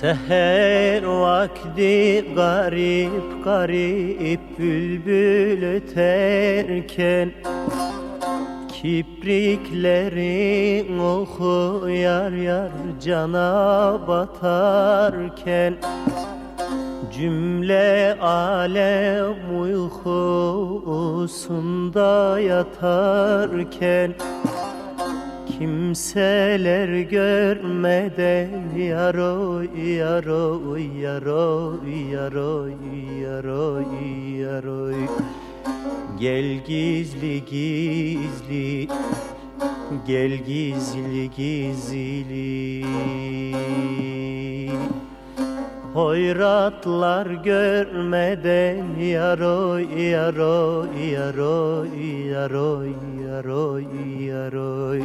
Seher vakti garip garip bülbül öterken Kipriklerin oku yar yar cana batarken Cümle alem uykusunda yatarken Kimseler görmeden yaroy yaroy yaroy yaroy yaroy yaroy. Gel gizli gizli Gel gizli gizli. Hoyratlar görmeden yaroy yaroy yaroy yaroy yaroy yaroy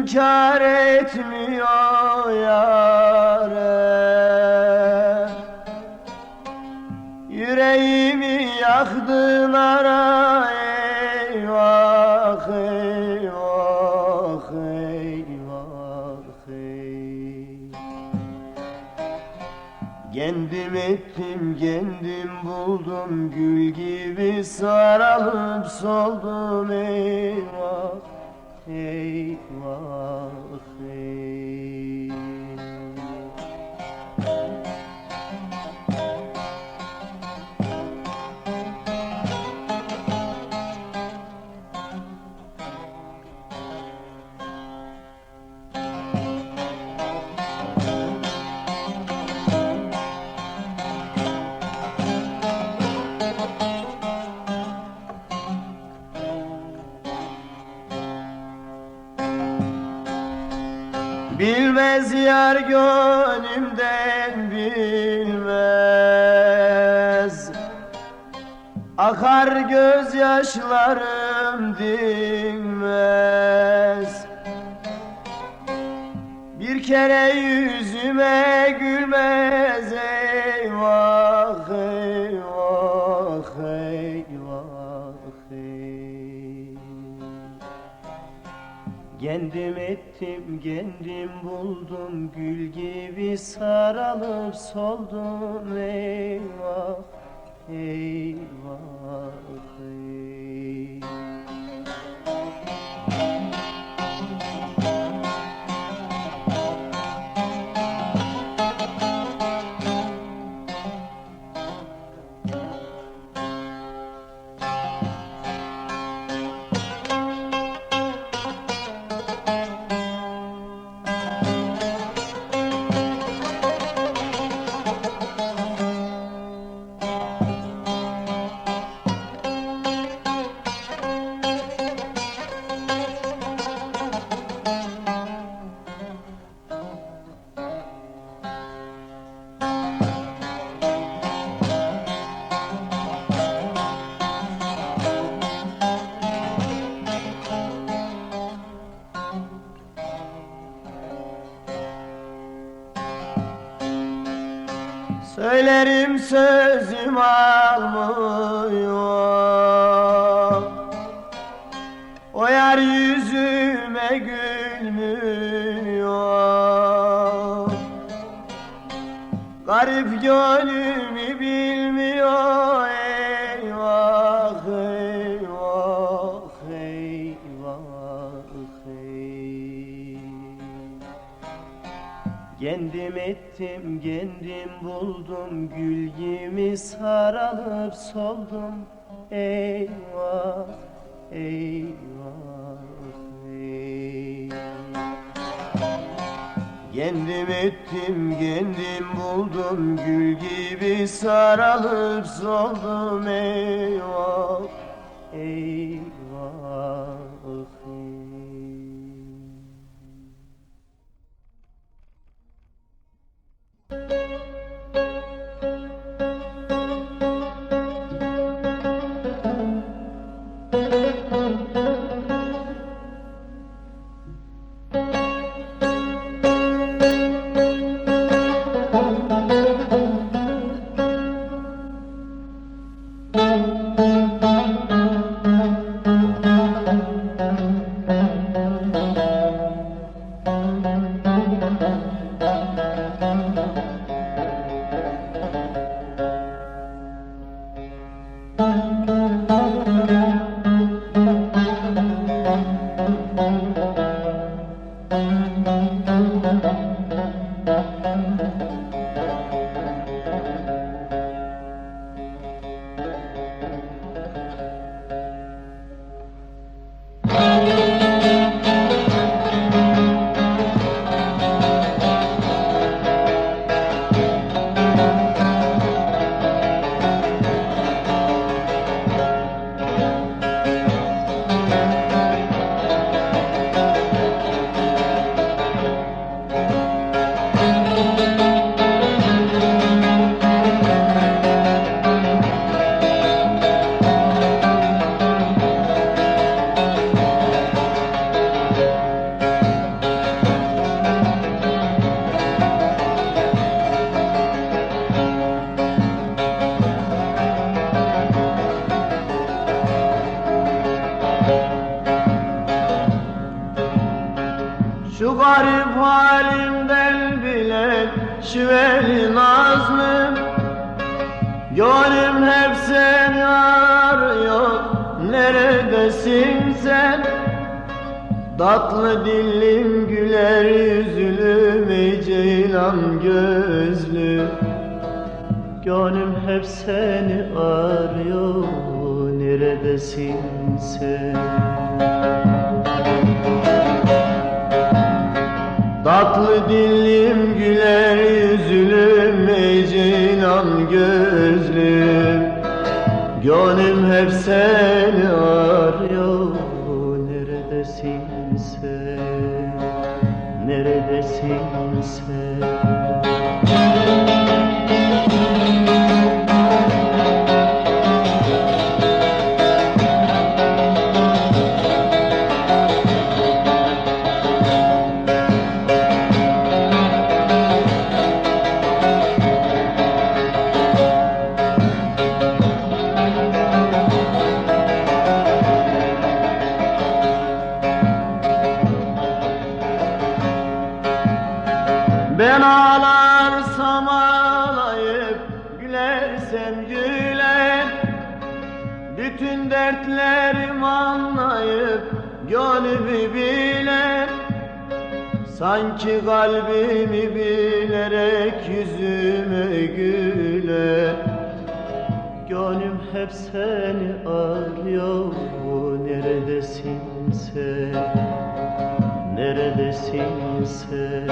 Sözüm kar etmiyor yâre. Yüreğimi yaktın ara eyvah eyvah eyvah. Kendim ettim kendim buldum gül gibi saralıp soldum eyvah yar gönlümden bilmez. Akar gözyaşlarım dinmez. Bir kere yüzüme gülmez eyvah eyvah eyvah eyvah Kendim ettim, kendim buldum Gül gibi saralıp soldum Eyvah, eyvah, Söylerim sözüm almıyor. O yar yüzüme gülmüyor. Garip gönlümü ettim, kendim buldum Gül gibi saralıp soldum. Eyvah, eyvah, eyvah. Kendim ettim, kendim buldum Gül gibi saralıp soldum. Eyvah, eyvah, halimden bilen şüveli nazlım Gönlüm hep seni arıyor Neredesin sen? Tatlı dillim güler yüzlüm Ey ceylan gözlü Gönlüm hep seni arıyor Neredesin sen? Dillim güler yüzlüm Ey ceylan gözlüm. Gönlüm hep seni kalbimi bilerek yüzüme güler Gönlüm hep seni arıyor Neredesin sen? Neredesin sen?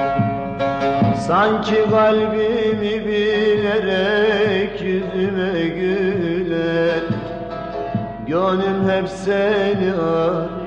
Sanki kalbimi bilerek yüzüme güler Gönlüm hep seni arıyor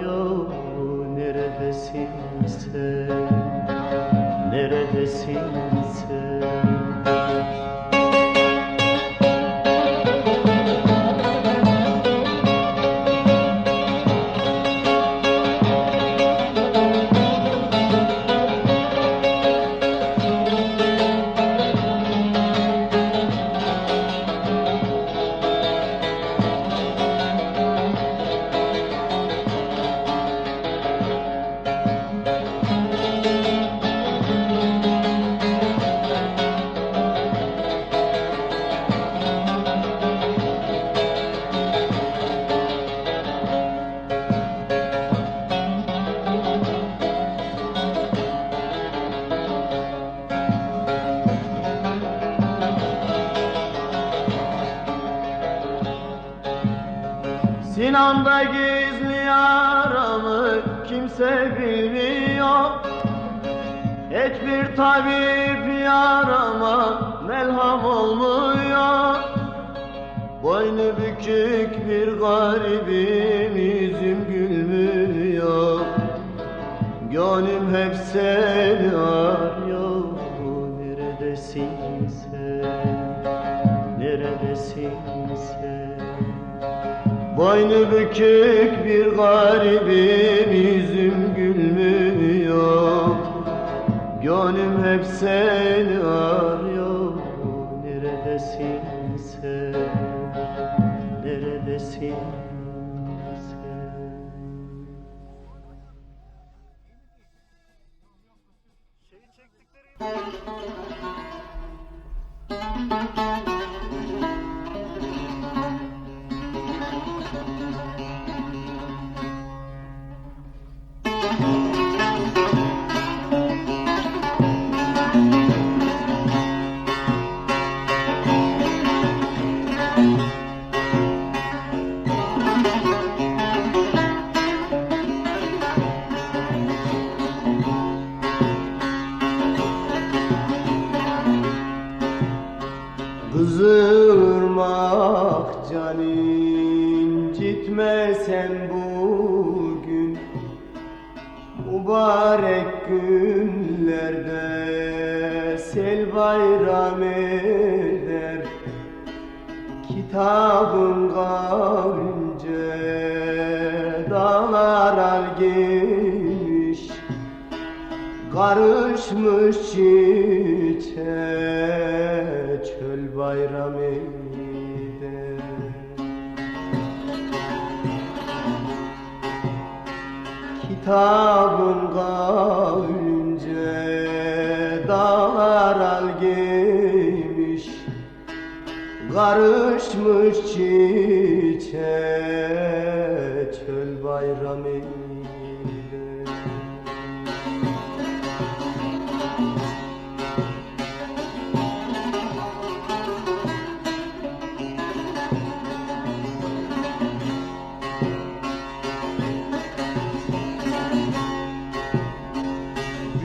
kimse bilmiyor Hiçbir tabip yarama melham olmuyor. Boynu bükük bir garibim yüzüm gülmüyor. Gönlüm hep seni Boynu bükük bir garibim yüzüm gülmüyor. Gönlüm hep seni arıyor Karışmış çiçeğe çöl bayram Kitabın kavlince dağlar al giymiş Karışmış çiçeğe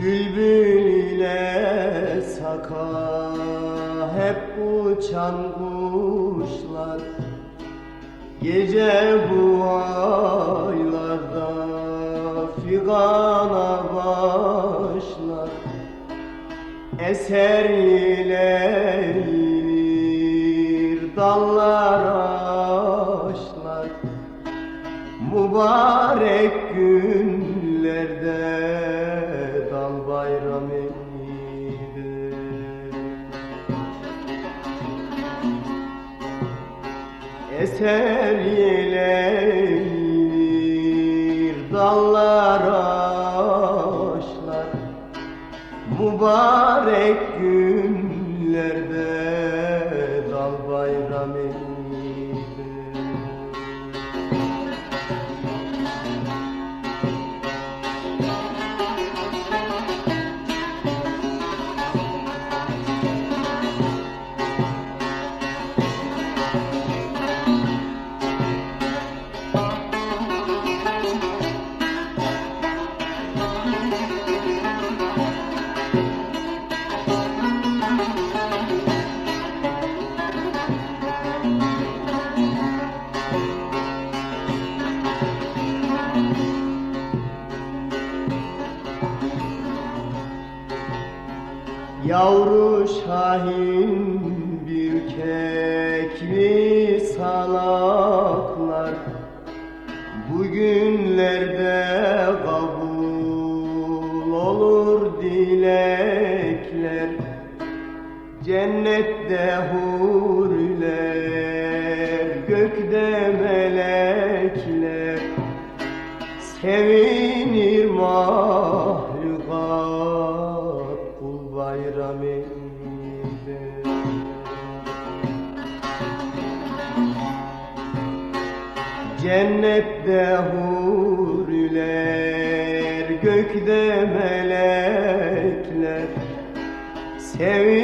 Bülbül ile saka hep uçan kuşlar. Gece bu aylarda figana başlar. Eser ile eğilir dallar ağaçlar. Mübarek günlerde Eser yeleyir dallar ağaçlar Mübarek gökte melekler Sevinir mahlukat kul bayramıyla Cennette huriler, gökte melekler Sevinir